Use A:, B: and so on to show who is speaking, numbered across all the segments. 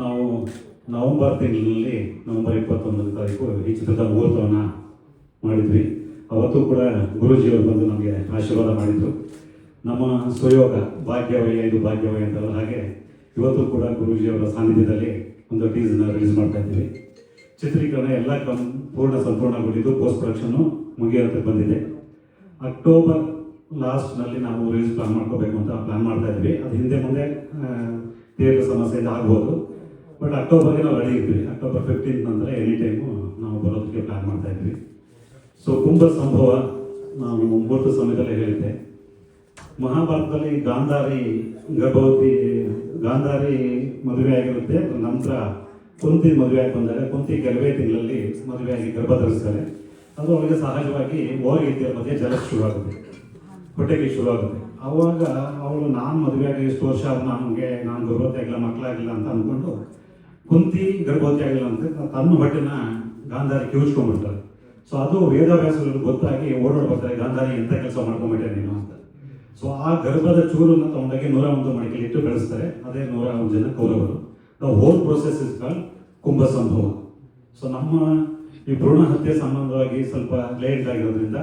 A: ನಾವು ನವೆಂಬರ್ ತಿಂಗಳಲ್ಲಿ ನವೆಂಬರ್ ಇಪ್ಪತ್ತೊಂದನೇ ತಾರೀಕು ಈ ಚಿತ್ರದ ಮುಹೂರ್ತವನ್ನು ಮಾಡಿದ್ವಿ. ಅವತ್ತು ಕೂಡ ಗುರುಜಿಯವರು ಬಂದು ನಮಗೆ ಆಶೀರ್ವಾದ ಮಾಡಿದರು. ನಮ್ಮ ಸುಯೋಗ ಭಾಗ್ಯವಯ್ಯ ಇದು ಭಾಗ್ಯವಯ್ಯ ಅಂತಲ್ಲ ಹಾಗೆ ಇವತ್ತು ಕೂಡ ಗುರುಜಿಯವರ ಸಾನ್ನಿಧ್ಯದಲ್ಲಿ ಒಂದು ಟೀಸನ್ನ ರಿಲೀಸ್ ಮಾಡ್ತಾ ಇದ್ದೀವಿ. ಚಿತ್ರೀಕರಣ ಎಲ್ಲ ಕಂ ಪೂರ್ಣ ಸಂಪೂರ್ಣಗೊಂಡಿದ್ದು ಪೋಸ್ಟ್ ಪ್ರೊಡಕ್ಷನ್ನು ಮುಗಿಯೋಕ್ಕೆ ಬಂದಿದೆ. ಅಕ್ಟೋಬರ್ ಲಾಸ್ಟ್ನಲ್ಲಿ ನಾವು ರಿಲೀಸ್ ಪ್ಲಾನ್ ಮಾಡ್ಕೋಬೇಕು ಅಂತ ಪ್ಲಾನ್ ಮಾಡ್ತಾ ಇದ್ವಿ ಅದು ಹಿಂದೆ ಮುಂದೆ ಥಿಯೇಟರ್ ಸಮಸ್ಯೆಯಿಂದ ಆಗ್ಬೋದು. ಬಟ್ ಅಕ್ಟೋಬರ್ಗೆ ನಾವು ರೆಡಿ ಇದ್ವಿ ಅಕ್ಟೋಬರ್ ಫಿಫ್ಟೀನ್ ಅಂದರೆ ಎನಿ ಟೈಮು ನಾವು ಬರೋದಕ್ಕೆ ಪ್ಲಾನ್ ಮಾಡ್ತಾ ಇದ್ವಿ ಸೊ ಕುಂಭ ಸಂಭವ ನಾವು ಮುಂಬರ್ತ ಸಮಯದಲ್ಲಿ ಹೇಳಿದ್ದೆ. ಮಹಾಭಾರತದಲ್ಲಿ ಗಾಂಧಾರಿ, ಗರ್ಭವತಿ, ಗಾಂಧಾರಿ ಮದುವೆ ಆಗಿರುತ್ತೆ. ನಂತರ ಕುಂತಿ ಮದುವೆ ಆಗಿ ಬಂದಾಗ ಕುಂತಿ ಕೆಲವೇ ತಿಂಗಳಲ್ಲಿ ಮದುವೆಯಾಗಿ ಗರ್ಭ ಧರಿಸ್ತಾರೆ. ಅದು ಅವಳಿಗೆ ಸಹಜವಾಗಿ ಓರಿಗೆತ್ತಿಯ ಮಧ್ಯೆ ಜಲ ಶುರುವಾಗುತ್ತೆ. ಹೊಟ್ಟೆಗೆ ಶುರುವಾಗುತ್ತೆ. ಅವಾಗ ಅವಳು, ನಾನು ಮದುವೆಯಾಗಿ ಎಷ್ಟು ವರ್ಷ ನನಗೆ, ನಾನು ಗರ್ಭವತಿ ಆಗಿಲ್ಲ, ಮಕ್ಕಳಾಗಿಲ್ಲ ಅಂತ ಅಂದ್ಕೊಂಡು ಕುಂತಿ ಗರ್ಭವತಿ ಆಗಿಲ್ಲ ಅಂತ ತನ್ನ ಹೊಟ್ಟೆನ ಗಾಂಧಾರಿ ಕಿವುಚ್ಕೊಂಡ್ಬಿಡ್ತಾರೆ. ಸೊ ಅದು ವೇದಾಭ್ಯಾಸಗಳು ಗೊತ್ತಾಗಿ ಓಡೋಡ್ ಬರ್ತಾರೆ, ಗಾಂಧಾರಿ ಎಂತ ಕೆಲಸ ಮಾಡ್ಕೊಂಡ್ಬಿಟ್ಟೆ ನೀನು? ಅಂತ. ಸೊ ಆ ಗರ್ಭದ ಚೂರನ್ನ ತಗೊಂಡಾಗಿ ನೂರ ಒಂದು ಮಡಿಕೆಲಿ ಇಟ್ಟು ಬೆಳೆಸ್ತಾರೆ. ಅದೇ ನೂರ ಒಂದು ಜನ ಕೌರವರು. The whole process is call Kumbha Sambhava so ನಮ್ಮ ಈ ಭ್ರೂಣ ಹತ್ಯೆ ಸಂಬಂಧವಾಗಿ ಸ್ವಲ್ಪ ಲೇಟ್ ಆಗಿರೋದ್ರಿಂದ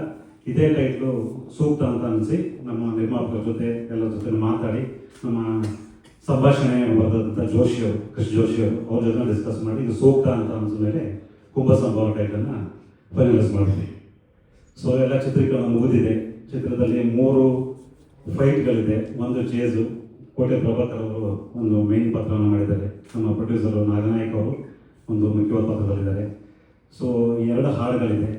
A: ಇದೇ ಟೈಟ್ಲು ಸೂಕ್ತ ಅಂತ ಅನಿಸಿ ನಮ್ಮ ನಿರ್ಮಾಪಕರ ಜೊತೆ ಎಲ್ಲರ ಜೊತೆ ಮಾತಾಡಿ ನಮ್ಮ ಸಂಭಾಷಣೆ ಬರೆದಂಥ ಜೋಶಿಯವರು ಕೃಷಿ ಜೋಶಿಯವರು ಅವ್ರ ಜೊತೆ ಡಿಸ್ಕಸ್ ಮಾಡಿ, ಇದು ಸೂಕ್ತ ಅಂತ ಅನಿಸಿದ ಮೇಲೆ ಕುಂಭ ಸಂಭವ ಟೈಟನ್ನು ಫೈನಲೈಸ್ ಮಾಡಿದ್ವಿ ಸೊ ಎಲ್ಲ ಚಿತ್ರೀಕರಣ ಮುಗಿದಿದೆ. ಚಿತ್ರದಲ್ಲಿ ಮೂರು ಫೈಟ್ಗಳಿದೆ ಒಂದು ಚೇಸು ಕೋಟೆ ಪ್ರಭಾಕರ್ ಅವರು ಒಂದು ಮೇನ್ ಪಾತ್ರವನ್ನು ಮಾಡಿದ್ದಾರೆ. ನಮ್ಮ ಪ್ರೊಡ್ಯೂಸರು ನಾಗನಾಯಕ್ ಅವರು ಒಂದು ಮುಖ್ಯವಾದ ಪಾತ್ರದಲ್ಲಿದ್ದಾರೆ. ಸೊ ಎರಡು ಹಾಡುಗಳಿದೆ.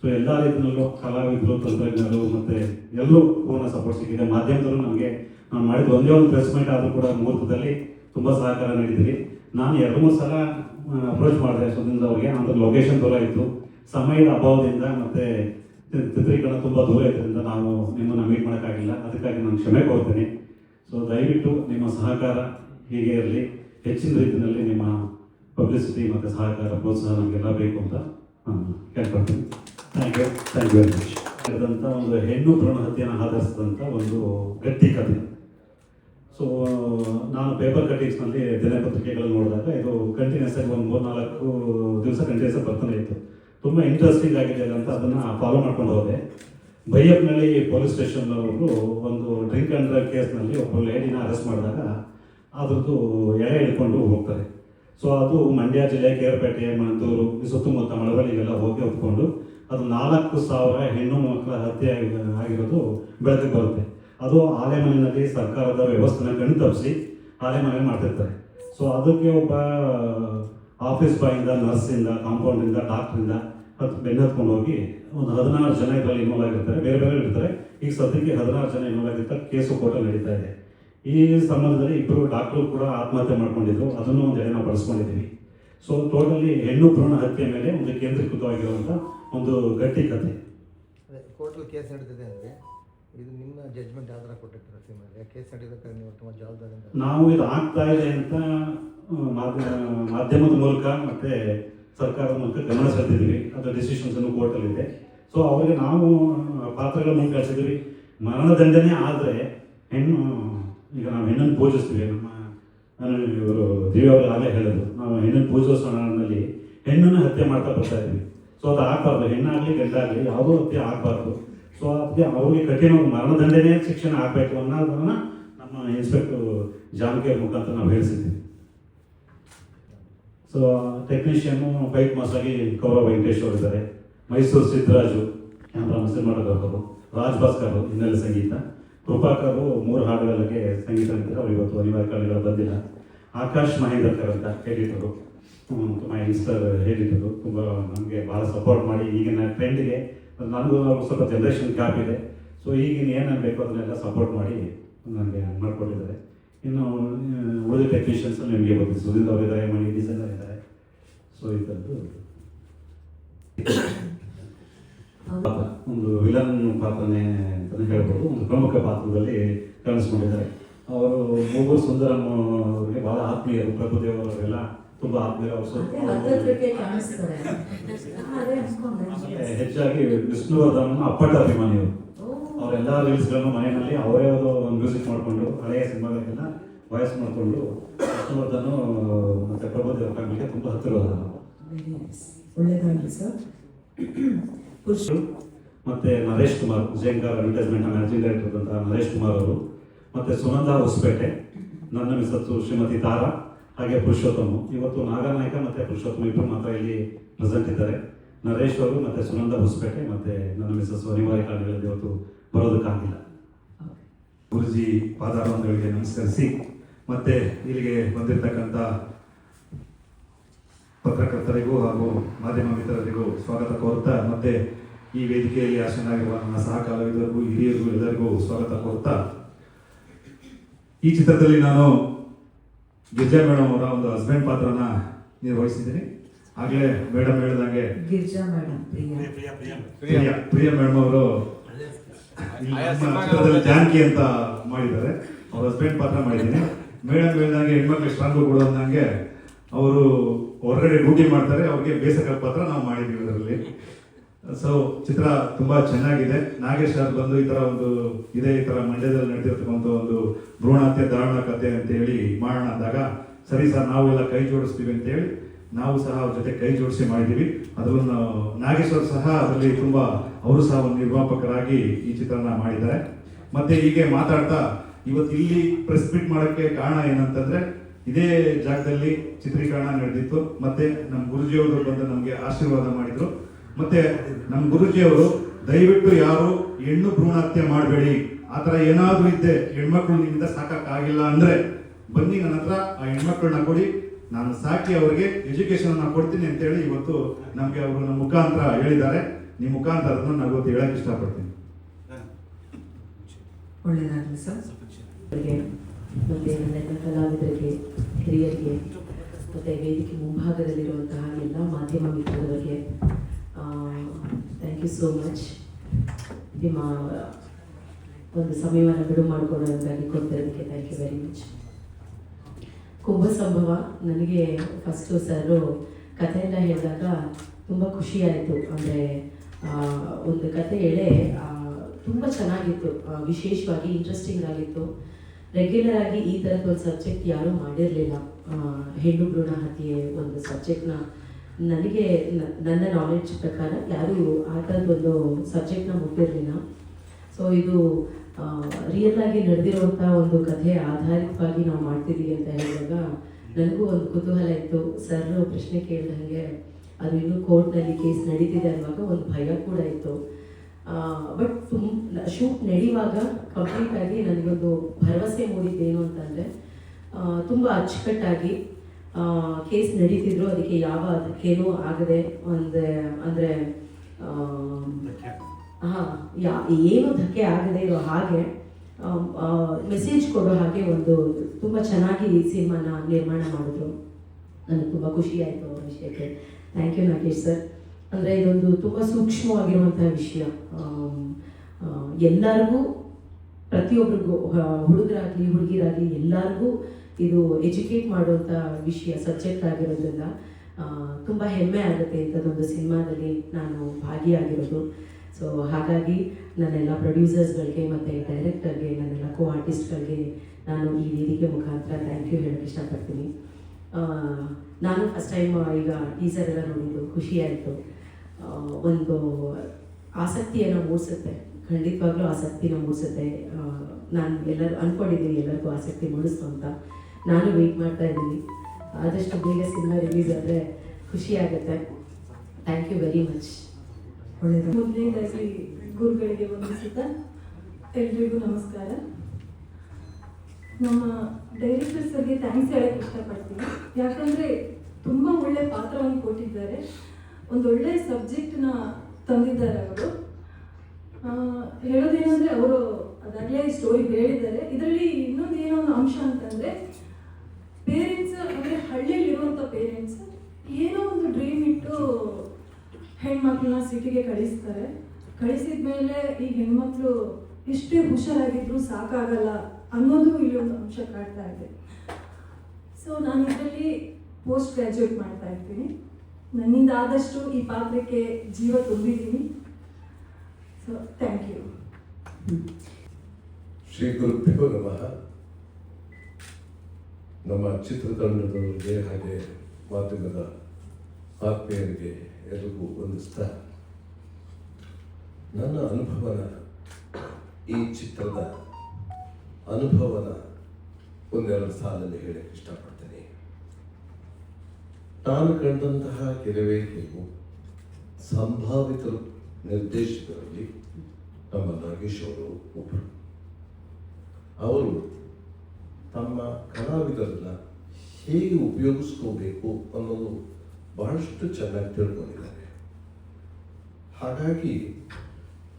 A: ಸೊ ಎಲ್ಲ ರೀತಿಯಲ್ಲೂ ಕಲಾವಿದರು, ತಂತ್ರಜ್ಞರು ಮತ್ತು ಎಲ್ಲರೂ ಪೂರ್ಣ ಸಪೋರ್ಟ್ ಸಿಕ್ಕಿದೆ. ಮಾಧ್ಯಮದವರು ನಮಗೆ, ನಾನು ಮಾಡಿದ ಒಂದೇ ಒಂದು ಪ್ರೆಸ್ ಮೀಟ್ ಆದರೂ ಕೂಡ ಮುಹೂರ್ತದಲ್ಲಿ ತುಂಬ ಸಹಕಾರ ನೀಡಿದ್ದೀರಿ. ನಾನು ಎರಡು ಮೂರು ಸಲ ಅಪ್ರೋಚ್ ಮಾಡಿದೆ ಸುದಿಂದ ಅವ್ರಿಗೆ. ಅಂದರೆ ಲೊಕೇಶನ್ ದೂರ ಇತ್ತು. ಸಮಯದ ಅಭಾವದಿಂದ ಮತ್ತು ಚಿತ್ರೀಕರಣ ತುಂಬ ದೂರ ಇದ್ದರಿಂದ ನಾವು ನಿಮ್ಮನ್ನು ಮೀಟ್ ಮಾಡೋಕ್ಕಾಗಿಲ್ಲ. ಅದಕ್ಕಾಗಿ ನಾನು ಕ್ಷಮೆ ಕೋರ್ತೇನೆ. ಸೊ ದಯವಿಟ್ಟು ನಿಮ್ಮ ಸಹಕಾರ ಹೀಗೆ ಇರಲಿ. ಹೆಚ್ಚಿನ ರೀತಿಯಲ್ಲಿ ನಿಮ್ಮ ಪಬ್ಲಿಸಿಟಿ ಮತ್ತು ಸಹಕಾರ ಪ್ರೋತ್ಸಾಹ ನಮಗೆಲ್ಲ ಬೇಕು ಅಂತ ನಾನು ಕೇಳ್ಕೊಳ್ತೀನಿ. Thank you thank you very ಒಂದು ಹೆಣ್ಣು ಭ್ರೂಣ ಹತ್ಯೆಯನ್ನು ಆಧರಿಸಿದಂಥ ಒಂದು ಗಟ್ಟಿ ಕಥೆ. ಸೊ ನಾನು ಪೇಪರ್ ಕಟ್ಟಿಂಗ್ಸ್ನಲ್ಲಿ ದಿನಪತ್ರಿಕೆಗಳಲ್ಲಿ ನೋಡಿದಾಗ ಇದು ಕಂಟಿನ್ಯೂಸ್ ಆಗಿ ಒಂದು ಮೂರು ನಾಲ್ಕು ದಿವಸ ಕಂಟಿನ್ಯೂಸ್ ಆಗಿ ಬರ್ತಾನೆ ಇತ್ತು. ತುಂಬ ಇಂಟ್ರೆಸ್ಟಿಂಗ್ ಆಗಿದೆ ಅಂತ ಅದನ್ನು ಫಾಲೋ ಮಾಡ್ಕೊಂಡು ಹೋದೆ. ಬೈಯಪ್ಪನಲ್ಲಿ ಪೊಲೀಸ್ ಸ್ಟೇಷನ್ ಅವರು ಒಂದು ಡ್ರಿಂಕ್ ಅಂಡ್ ಡ್ರಗ್ ಕೇಸ್ನಲ್ಲಿ ಒಬ್ಬ ಲೇಡಿನ ಅರೆಸ್ಟ್ ಮಾಡಿದಾಗ ಅದ್ರದ್ದು ಎಳೆ ಹಿಡ್ಕೊಂಡು ಹೋಗ್ತಾರೆ. ಸೊ ಅದು ಮಂಡ್ಯ ಜಿಲ್ಲೆ ಕೇರಪೇಟೆ ಮಂತೂರು ಸುತ್ತಮುತ್ತ ಮಳವಳ್ಳಿಗೆಲ್ಲ ಹೋಗಿ ಒಪ್ಕೊಂಡು ಅದು ನಾಲ್ಕು ಸಾವಿರ ಹೆಣ್ಣು ಮಕ್ಕಳ ಹತ್ಯೆ ಆಗಿ- ಆಗಿರೋದು ಬೆಳಕಿಗೆ ಬರುತ್ತೆ. ಅದು ಆಲೆಮನೆಯಲ್ಲಿ ಸರ್ಕಾರದ ವ್ಯವಸ್ಥೆನ ಕಣ್ಣು ತಪ್ಪಿಸಿ ಆಲೆಮನೆ ಮಾಡ್ತಿರ್ತಾರೆ. ಸೊ ಅದಕ್ಕೆ ಒಬ್ಬ ಆಫೀಸ್ ಬಾಯಿಂದ, ನರ್ಸಿಂದ, ಕಾಂಪೌಂಡಿಂದ, ಡಾಕ್ಟ್ರಿಂದ ಹತ್ತು ಬೆನ್ನು ಹತ್ಕೊಂಡು ಹೋಗಿ ಒಂದು ಹದಿನಾರು ಜನ ಇದರಲ್ಲಿ ಇನ್ವಾಲ್ವ್ ಆಗಿರ್ತಾರೆ. ಬೇರೆ ಬೇರೆ ಇರ್ತಾರೆ ಈಗ ಸದ್ಯಕ್ಕೆ ಹದಿನಾರು ಜನ ಇನ್ವಾಲ್ವ್ ಆಗಿರ್ತಾರೆ ಕೇಸು ಕೋರ್ಟ್ ನಡೀತಾ ಇದೆ. ಈ ಸಂಬಂಧದಲ್ಲಿ ಇಬ್ಬರು ಡಾಕ್ಟ್ರು ಕೂಡ ಆತ್ಮಹತ್ಯೆ ಮಾಡ್ಕೊಂಡಿದ್ರು. ಅದನ್ನು ಒಂದು ಎಡೆ ನಾವು ಬಳಸ್ಕೊಂಡಿದ್ದೀವಿ ಸೊ ಟೋಟಲಿ ಹೆಣ್ಣು ಭ್ರೂಣ ಹತ್ಯೆ ಮೇಲೆ ಒಂದು ಕೇಂದ್ರೀಕೃತವಾಗಿರುವಂಥ ಒಂದು ಗಟ್ಟಿ ಕಥೆ.
B: ಅದೇ ಕೋರ್ಟಲ್ಲಿ ಕೇಸ್ ನಡೆದಿದೆ ಅಂದರೆ ಇದು ನಿಮ್ಮ ಜಡ್ಜ್ಮೆಂಟ್ ಯಾವ ಥರ ಕೊಟ್ಟಿರ್ತಾರೆ ಸಿನಿಮಾಗೆ? ಕೇಸ್ ನಡೆಯೋದಕ್ಕೆ ನೀವು ತುಂಬ ಜವಾಬ್ದಾರಿ
A: ನಾವು ಇದು ಆಗ್ತಾ ಇದೆ ಅಂತ ಮಾಧ್ಯ- ಮಾಧ್ಯಮದ ಮೂಲಕ ಮತ್ತೆ ಸರ್ಕಾರದ ಮೂಲಕ ಗಮನ ಸೆಳೆದಿದ್ದೀವಿ. ಅದರ ಡಿಸಿಷನ್ಸ್ ಅನ್ನು ಕೋರ್ಟಲ್ಲಿ ಇದೆ. ಸೊ ಅವರಿಗೆ ನಾವು ಪಾತ್ರಗಳ ಮೂಲಕ ಕಳಿಸಿದ್ದೀವಿ. ಮರಣದಂಡನೆ ಆದರೆ ಹೆಣ್ಣು ಈಗ ನಾವು ಹೆಣ್ಣನ್ನು ಪೂಜಿಸ್ತೀವಿ. ನಮ್ಮ ಇವರು ದೇವಿಯವರು ಅವರು ಆಗಲೇ ಹೇಳಿದ್ರು. ನಾವು ಹೆಣ್ಣನ್ನು ಪೂಜಿಸೋ ಸ್ಥಳದಲ್ಲಿ ಹೆಣ್ಣನ್ನು ಹತ್ಯೆ ಮಾಡ್ತಾ ಬರ್ತಾ ಇದ್ವಿ. ಸೊ ಅದು ಆಗಬಾರ್ದು. ಹೆಣ್ಣಾಗಲಿ, ಗಂಡಾಗಲಿ ಯಾವುದೋ ಹತ್ಯೆ ಆಗಬಾರ್ದು. ಸೊ ಅದಕ್ಕೆ ಅವ್ರಿಗೆ ಕಠಿಣ ಮರಣದಂಡನೆ ಶಿಕ್ಷಣ ಆಗಬೇಕು ಅನ್ನೋದನ್ನ ನಮ್ಮ ಇನ್ಸ್ಪೆಕ್ಟರ್ ಜಾನಕಿ ಅವ್ರ ಮುಖಾಂತರ ನಾವು ಹೇಳಿಸಿದ್ದೀವಿ ಸೊ ಟೆಕ್ನಿಷಿಯನ್ನು ಫೈಟ್ ಮಾಸ್ ಆಗಿ ಕೌರವ ವೆಂಕಟೇಶ್ ಅವರು ಇದ್ದಾರೆ. ಮೈಸೂರು ಸಿದ್ದರಾಜು ಕ್ಯಾಮ್ರಾ ಮಿಸ್ಟರ್ ಮಾಡೋದವರು ರಾಜ್ ಭಾಸ್ಕರ್ ಹಿನ್ನೆಲೆ ಸಂಗೀತ. ಕೃಪಾಕರು ಮೂರು ಹಾಡುಗಳಿಗೆ ಸಂಗೀತ ಅವರು ಇವತ್ತು ಅನಿವಾರ್ಯ ಕಾರ್ಯಗಳು ಬಂದಿಲ್ಲ. ಆಕಾಶ್ ಮಹೇಂದ್ರಕರ್ ಅಂತ ಎಡಿಟರು ತುಂಬ ಯಂಗ್ಸ್ಟರ್ ಎಡಿಟರು ತುಂಬ ನಮಗೆ ಭಾಳ ಸಪೋರ್ಟ್ ಮಾಡಿ ಈಗಿನ ಟ್ರೆಂಡ್ಗೆ ನನಗೂ ಸ್ವಲ್ಪ ಜನ್ರೇಷನ್ ಗ್ಯಾಪ್ ಇದೆ. ಸೊ ಈಗಿನ ಏನೇನು ಬೇಕು ಅದನ್ನೆಲ್ಲ ಸಪೋರ್ಟ್ ಮಾಡಿ ನನಗೆ ಮಾಡಿಕೊಟ್ಟಿದ್ದಾರೆ. ಇನ್ನು ಉಳಿದ ಟೆಕ್ನಿಷಿಯನ್ಸ್ ನಿಮಗೆ ಗೊತ್ತು. ಸುಧೀಂದ್ರ ಅವರು ಇದ್ದಾರೆ ಮಣಿ ಡಿಸೈನರ್ ಇದ್ದಾರೆ ಸೊ ಪಾತ್ರ ಒಂದು ವಿಲನ್ ಪಾತ್ರನೇ ಅಂತಲೇ ಹೇಳ್ಬೋದು. ಒಂದು ಪ್ರಮುಖ ಪಾತ್ರದಲ್ಲಿ ಕಾಣಿಸ್ಕೊಂಡಿದ್ದಾರೆ. ಅವರು ಮೂಗು ಸುಂದರಂ ಅವರಿಗೆ ಬಹಳ ಆತ್ಮೀಯರು ಪ್ರಭುದೇವರವರೆಲ್ಲ ತುಂಬಾ ತುಂಬ ಆತ್ಮೀಯರು ಅವರು ಹೆಚ್ಚಾಗಿ ವಿಷ್ಣುವರ್ಧನ್ ಅಪ್ಪಟ ಅಭಿಮಾನಿಯವರು. ಅವರೆಲ್ಲ ರೀಲ್ಸ್ಗಳನ್ನು ಮನೆಯಲ್ಲಿ ಅವರೇ ಅವರು ಮ್ಯೂಸಿಕ್ ಮಾಡಿಕೊಂಡು ಹಳೆಯ ಸಿನಿಮಾಗಳಿಗೆಲ್ಲ ವಾಯ್ಸ್ ಮಾಡಿಕೊಂಡು ವಿಷ್ಣುವರ್ಧನ್ ಮತ್ತೆ ಫ್ಯಾಮಿಲಿಗೆ ತುಂಬ
C: ಸರ್. ಪುರುಷರು
A: ಮತ್ತೆ Naresh Kumar Jengar advertisement managing director ಅಂತ ನರೇಶ್ ಕುಮಾರ್ ಅವರು. ಮತ್ತೆ ಸುನಂದ ಹೊಸಪೇಟೆ ನನ್ನ ಮಿಸತ್ತು ಶ್ರೀಮತಿ ತಾರಾ, ಹಾಗೆ ಪುರುಷೋತ್ತಮ. ಇವತ್ತು ನಾಗನಾಯಕ ಮತ್ತೆ ಪುರುಷೋತ್ತಮ ಇಬ್ಬರು ಮಾತ್ರ ಇಲ್ಲಿ ಪ್ರೆಸೆಂಟ್ ಇದ್ದಾರೆ. ನರೇಶ್ ಅವರು ಮತ್ತೆ ಸುನಂದ ಹೊಸಪೇಟೆ, ಮತ್ತೆ ನನ್ನ ಮಿಸಸ್ ಅನಿವಾರ್ಯ ಕಾರಣಗಳಲ್ಲಿ ಇವತ್ತು ಬರೋದಕ್ಕಾಗಿಲ್ಲ.
D: ಗುರುಜಿ ಪಾದಾರವಂದಗಳಿಗೆ ನಮಸ್ಕರಿಸಿ, ಮತ್ತೆ ಇಲ್ಲಿಗೆ ಬಂದಿರತಕ್ಕಂಥ ಪತ್ರಕರ್ತರಿಗೂ ಹಾಗೂ ಮಾಧ್ಯಮ ಮಿತ್ರರಿಗೂ ಸ್ವಾಗತ ಕೋರ್ತಾ ಮತ್ತೆ ಈ ವೇದಿಕೆಯಲ್ಲಿ ಆಸನಾಗಿರುವ ನನ್ನ ಸಹಕಾಲವಿದರಿಗೂ ಹಿರಿಯರಿಗೂ ಎಲ್ಲರಿಗೂ ಸ್ವಾಗತ ಕೋರ್ತಾ ಈ ಚಿತ್ರದಲ್ಲಿ ನಾನು ಗಿರ್ಜಾ ಮೇಡಮ್ ಅವರ ಒಂದು ಹಸ್ಬೆಂಡ್ ಪಾತ್ರನ ನಿರ್ವಹಿಸಿದ್ದೀನಿ. ಆಗಲೇ ಮೇಡಮ್ ಹೇಳಿದಂಗೆ
C: ಗಿರ್ಜಾ ಮೇಡಮ್ ಪ್ರಿಯಾ.
D: ಪ್ರಿಯ ಪ್ರಿಯ ಮೇಡಮ್ ಅವರು ಚಿತ್ರದಲ್ಲಿ ಜಾನಕಿ ಅಂತ ಮಾಡಿದ್ದಾರೆ. ಅವ್ರ ಹಸ್ಬೆಂಡ್ ಪಾತ್ರ ಮಾಡಿದ್ದೀನಿ. ಮೇಡಮ್ ಹೇಳಿದಂಗೆ ಹೆಣ್ಮಕ್ಳು ಸ್ಟ್ರಾಂಗು ಅಂದಂಗೆ ಅವರು ಹೊರಗಡೆ ಡ್ಯೂಟಿ ಮಾಡ್ತಾರೆ. ಅವ್ರಿಗೆ ಬೇಸರ ಪಾತ್ರ ನಾವು ಮಾಡಿದ್ದೀವಿ ಇದರಲ್ಲಿ ಸೊ ಚಿತ್ರ ತುಂಬಾ ಚೆನ್ನಾಗಿದೆ. ನಾಗೇಶ್ ಅವ್ರು ಬಂದು ಈ ತರ ಒಂದು ಇದೇ, ಈ ತರ ಮಂಡ್ಯದಲ್ಲಿ ನಡೆದಿರ್ತಕ್ಕಂಥ ಒಂದು ಭ್ರೂಣ ಹತ್ಯೆ ದಾರುಣ ಕಥೆ ಅಂತ ಹೇಳಿ ಮಾಡೋಣ ಅಂದಾಗ ಸರಿ ಸರ್, ನಾವು ಎಲ್ಲ ಕೈ ಜೋಡಿಸ್ತೀವಿ ಅಂತ ಹೇಳಿ, ನಾವು ಸಹ ಅವ್ರ ಜೊತೆ ಕೈ ಜೋಡಿಸಿ ಮಾಡಿದ್ದೀವಿ. ಅದನ್ನು ನಾಗೇಶ್ವರ್ ಸಹ ಅದರಲ್ಲಿ ತುಂಬಾ ಅವರು ಸಹ ಒಂದು ನಿರ್ಮಾಪಕರಾಗಿ ಈ ಚಿತ್ರನ ಮಾಡಿದ್ದಾರೆ. ಮತ್ತೆ ಹೀಗೆ ಮಾತಾಡ್ತಾ ಇವತ್ತು ಇಲ್ಲಿ ಪ್ರೆಸ್ ಮೀಟ್ ಮಾಡೋಕ್ಕೆ ಕಾರಣ ಏನಂತಂದ್ರೆ, ಇದೇ ಜಾಗದಲ್ಲಿ ಚಿತ್ರೀಕರಣ ನಡೆದಿತ್ತು. ಮತ್ತೆ ನಮ್ಮ ಗುರುಜಿಯವರು ಬಂದು ನಮಗೆ ಆಶೀರ್ವಾದ ಮಾಡಿದ್ರು. ಮತ್ತೆ ನಮ್ಮ ಗುರುಜಿಯವರು, ದಯವಿಟ್ಟು ಯಾರು ಹೆಣ್ಣು ಭ್ರೂಣ ಹತ್ಯೆ ಮಾಡಬೇಡಿ. ಆ ಥರ ಏನಾದರೂ ಇದ್ದೆ ಹೆಣ್ಮಕ್ಳು ನಿಮ್ಮಿಂದ ಸಾಕಾಗಿಲ್ಲ ಅಂದ್ರೆ ಬನ್ನಿ ನನ್ನ ಹತ್ರ ಆ ಹೆಣ್ಮಕ್ಳನ್ನ ಕೊಡಿ. ನಾನು ಸಾಕಿ ಅವರಿಗೆ ಎಜುಕೇಶನ್ ಕೊಡ್ತೀನಿ ಅಂತ ಹೇಳಿ ಇವತ್ತು ನಮಗೆ ಅವರು ನಮ್ಮ ಮುಖಾಂತರ ಹೇಳಿದ್ದಾರೆ. ನಿಮ್ಮ ಮುಖಾಂತರ ಅದನ್ನು ನಾನು ಇವತ್ತು ಹೇಳಕ್ ಇಷ್ಟಪಡ್ತೀನಿ.
C: ಒಳ್ಳೆಯದಾಗಲಿ ಸರ್. ಮತ್ತು ಕಲಾವಿದರಿಗೆ, ಹಿರಿಯರಿಗೆ, ಮತ್ತು ವೇದಿಕೆ ಮುಂಭಾಗದಲ್ಲಿರುವಂತಹ ಎಲ್ಲ ಮಾಧ್ಯಮ ಮಿತ್ರರಿಗೆ ಥ್ಯಾಂಕ್ ಯು ಸೋ ಮಚ್ ನಿಮ್ಮ ಒಂದು ಸಮಯವನ್ನು ಬಿಡು ಮಾಡಿಕೊಡೋದಕ್ಕಾಗಿ ಕೊಡ್ತಿರೋದಕ್ಕೆ thank you very much Kumbha Sambhava, ನನಗೆ ಫಸ್ಟು ಸರು ಕಥೆಯನ್ನು ಹೇಳಿದಾಗ ತುಂಬ ಖುಷಿ ಆಯಿತು ಅಂದರೆ ಒಂದು ಕತೆ ಎಳೆ ತುಂಬ ಚೆನ್ನಾಗಿತ್ತು. ವಿಶೇಷವಾಗಿ ಇಂಟ್ರೆಸ್ಟಿಂಗ್ ಆಗಿತ್ತು. ರೆಗ್ಯುಲರ್ ಆಗಿ ಈ ಥರದ್ದು ಒಂದು ಸಬ್ಜೆಕ್ಟ್ ಯಾರೂ ಮಾಡಿರಲಿಲ್ಲ. ಹೆಣ್ಣು ಭ್ರೂಣ ಹತ್ಯೆ ಒಂದು ಸಬ್ಜೆಕ್ಟ್ನ ನನಗೆ ನನ್ನ ನಾಲೆಡ್ಜ್ ಪ್ರಕಾರ ಯಾರೂ ಆ ಒಂದು ಸಬ್ಜೆಕ್ಟ್ನ ಮುಟ್ಟಿರಲಿಲ್ಲ. ಸೊ ಇದು ರಿಯಲ್ ಆಗಿ ನಡೆದಿರುವಂಥ ಒಂದು ಕಥೆ ಆಧಾರಿತವಾಗಿ ನಾವು ಮಾಡ್ತಿದ್ದೀವಿ ಅಂತ ಹೇಳಿದಾಗ ನನಗೂ ಒಂದು ಕುತೂಹಲ ಇತ್ತು. ಸರ್, ಪ್ರಶ್ನೆ ಕೇಳಿದಂಗೆ ಅದು ಇನ್ನೂ ಕೋರ್ಟ್ನಲ್ಲಿ ಕೇಸ್ ನಡೀತಿದೆ ಅನ್ನುವಾಗ ಒಂದು ಭಯ ಕೂಡ ಇತ್ತು. ಬಟ್ ತುಂಬ ಶೂಟ್ ನಡೆಯುವಾಗ ಕಂಪ್ಲೀಟ್ ಆಗಿ ನನಗೊಂದು ಭರವಸೆ ಮೂಡಿದ್ದೇನು ಅಂತಂದರೆ ತುಂಬ ಅಚ್ಚುಕಟ್ಟಾಗಿ ಕೇಸ್ ನಡೀತಿದ್ರು ಅದಕ್ಕೆ ಯಾವ ಅದಕ್ಕೇನೂ ಆಗದೆ ಒಂದು ಅಂದರೆ ಹಾಂ ಯಾ ಏನು ಧಕ್ಕೆ ಆಗದೆ ಇರೋ ಹಾಗೆ ಮೆಸೇಜ್ ಕೊಡೋ ಹಾಗೆ ಒಂದು ತುಂಬ ಚೆನ್ನಾಗಿ ಈ ಸಿನಿಮಾನ ನಿರ್ಮಾಣ ಮಾಡಿದ್ರು. ನನಗೆ ತುಂಬ ಖುಷಿ ಆಯಿತು ಆ ವಿಷಯಕ್ಕೆ. ಥ್ಯಾಂಕ್ ಯು ನಾಗೇಶ್ ಸರ್ ಅಂದರೆ ಇದೊಂದು ತುಂಬ ಸೂಕ್ಷ್ಮವಾಗಿರುವಂಥ ವಿಷಯ. ಎಲ್ಲರಿಗೂ ಪ್ರತಿಯೊಬ್ಬರಿಗೂ ಹುಡುಗರಾಗಲಿ ಹುಡುಗಿರಾಗಲಿ ಎಲ್ಲರಿಗೂ ಇದು ಎಜುಕೇಟ್ ಮಾಡುವಂಥ ವಿಷಯ, ಸಬ್ಜೆಕ್ಟ್ ಆಗಿರೋದ್ರಿಂದ ತುಂಬ ಹೆಮ್ಮೆ ಆಗುತ್ತೆ ಇಂಥದ್ದೊಂದು ಸಿನಿಮಾದಲ್ಲಿ ನಾನು ಭಾಗಿಯಾಗಿರೋದು. ಸೊ ಹಾಗಾಗಿ ನನ್ನೆಲ್ಲ ಪ್ರೊಡ್ಯೂಸರ್ಸ್ಗಳಿಗೆ ಮತ್ತು ಡೈರೆಕ್ಟರ್ಗೆ, ನನ್ನೆಲ್ಲ ಕೋ ಆರ್ಟಿಸ್ಟ್ಗಳಿಗೆ ನಾನು ಈ ವೇದಿಕೆ ಮುಖಾಂತರ ಥ್ಯಾಂಕ್ ಯು ಹೇಳೋಕ್ಕೆ ಇಷ್ಟಪಡ್ತೀನಿ. ನಾನು ಫಸ್ಟ್ ಟೈಮ್ ಈಗ ಟೀಸರ್ ಎಲ್ಲ ನೋಡಿದ್ದು ಖುಷಿ ಆಯಿತು ಒಂದು ಆಸಕ್ತಿಯನ್ನು ಮೂಡಿಸುತ್ತೆ. ಖಂಡಿತವಾಗ್ಲೂ ಆಸಕ್ತಿನ ಮೂಡಿಸುತ್ತೆ. ನಾನು ಎಲ್ಲರೂ ಅಂದ್ಕೊಂಡಿದ್ದೀನಿ ಎಲ್ಲರಿಗೂ ಆಸಕ್ತಿ ಮೂಡಿಸ್ತು ಅಂತ. ನಾನು ವೆಯ್ಟ್ ಮಾಡ್ತಾ ಇದ್ದೀನಿ. ಆದಷ್ಟು ಬೇಗ ಸಿನಿಮಾ ರಿಲೀಸ್ ಆದರೆ ಖುಷಿ ಆಗುತ್ತೆ. ಥ್ಯಾಂಕ್ ಯು ವೆರಿ ಮಚ್ ಒಳ್ಳೆಯದು.
E: ಮೊದಲನೇದಾಗಿ ಗುರುಗಳಿಗೆ ವಂದಿಸುತ್ತಾ ಎಲ್ರಿಗೂ ನಮಸ್ಕಾರ. ನಮ್ಮ ಡೈರೆಕ್ಟರ್ ಸರ್ಗೆ ಥ್ಯಾಂಕ್ಸ್ ಹೇಳಕ್ಕೆ ಇಷ್ಟಪಡ್ತೀನಿ. ಯಾಕಂದರೆ ತುಂಬ ಒಳ್ಳೆ ಪಾತ್ರವನ್ನು ಕೊಟ್ಟಿದ್ದಾರೆ. ಒಂದು ಒಳ್ಳೆ ಸಬ್ಜೆಕ್ಟ್ನ ತಂದಿದ್ದಾರೆ ಅವರು. ಹೇಳೋದೇನಂದರೆ ಅವರು ಅದರಲ್ಲೇ ಸ್ಟೋರಿ ಹೇಳಿದ್ದಾರೆ. ಇದರಲ್ಲಿ ಇನ್ನೊಂದು ಏನೋ ಒಂದು ಅಂಶ ಅಂತಂದರೆ ಪೇರೆಂಟ್ಸ್ ಅಂದರೆ ಹಳ್ಳಿಯಲ್ಲಿರುವಂಥ ಪೇರೆಂಟ್ಸ್ ಏನೋ ಒಂದು ಡ್ರೀಮ್ ಇಟ್ಟು ಹೆಣ್ಮಕ್ಳನ್ನ ಸಿಟಿಗೆ ಕಳಿಸ್ತಾರೆ. ಕಳಿಸಿದ ಮೇಲೆ ಈ ಹೆಣ್ಮಕ್ಳು ಎಷ್ಟೇ ಹುಷಾರಾಗಿದ್ರು ಸಾಕಾಗಲ್ಲ ಅನ್ನೋದು ಇಲ್ಲಿ ಒಂದು ಅಂಶ ಕಾಡ್ತಾ ಇದೆ. ಸೊ ನಾನು ಇದರಲ್ಲಿ ಪೋಸ್ಟ್ ಗ್ರ್ಯಾಜುಯೇಟ್ ಮಾಡ್ತಾ ಇರ್ತೀನಿ. ನನ್ನಿಂದ ಆದಷ್ಟು ಈ ಪಾತ್ರಕ್ಕೆ ಜೀವ ತುಂಬಿದ್ದೀನಿ. ಸೊ ಥ್ಯಾಂಕ್ ಯು
F: ಶ್ರೀ ಗುರುಭ್ಯೋ ನಮಃ. ನಮ್ಮ ಚಿತ್ರತಂಡದವರಿಗೆ ಹಾಗೆ ಮಾಧ್ಯಮದ ಆತ್ಮೀಯರಿಗೆ ಎಲ್ಲರಿಗೂ ವಂದಿಸ್ತಾ ನನ್ನ ಅನುಭವನ ಈ ಚಿತ್ರದ ಅನುಭವನ ಒಂದೆರಡು ಸಾಲಲ್ಲಿ ಹೇಳಕ್ಕೆ ಇಷ್ಟಪಡ್ತೇನೆ. ನಾನು ಕಂಡಂತಹ ಕೆಲವೇ ಕೆಲವು ಸಂಭಾವಿತ ನಿರ್ದೇಶಕರಲ್ಲಿ ನಮ್ಮ ನಾಗೇಶ್ ಅವರು ಒಬ್ಬರು. ಅವರು ತಮ್ಮ ಕಲಾವಿದರನ್ನ ಹೇಗೆ ಉಪಯೋಗಿಸ್ಕೋಬೇಕು ಅನ್ನೋದು ಬಹಳಷ್ಟು ಚೆನ್ನಾಗಿ ತಿಳ್ಕೊಂಡಿದ್ದಾರೆ. ಹಾಗಾಗಿ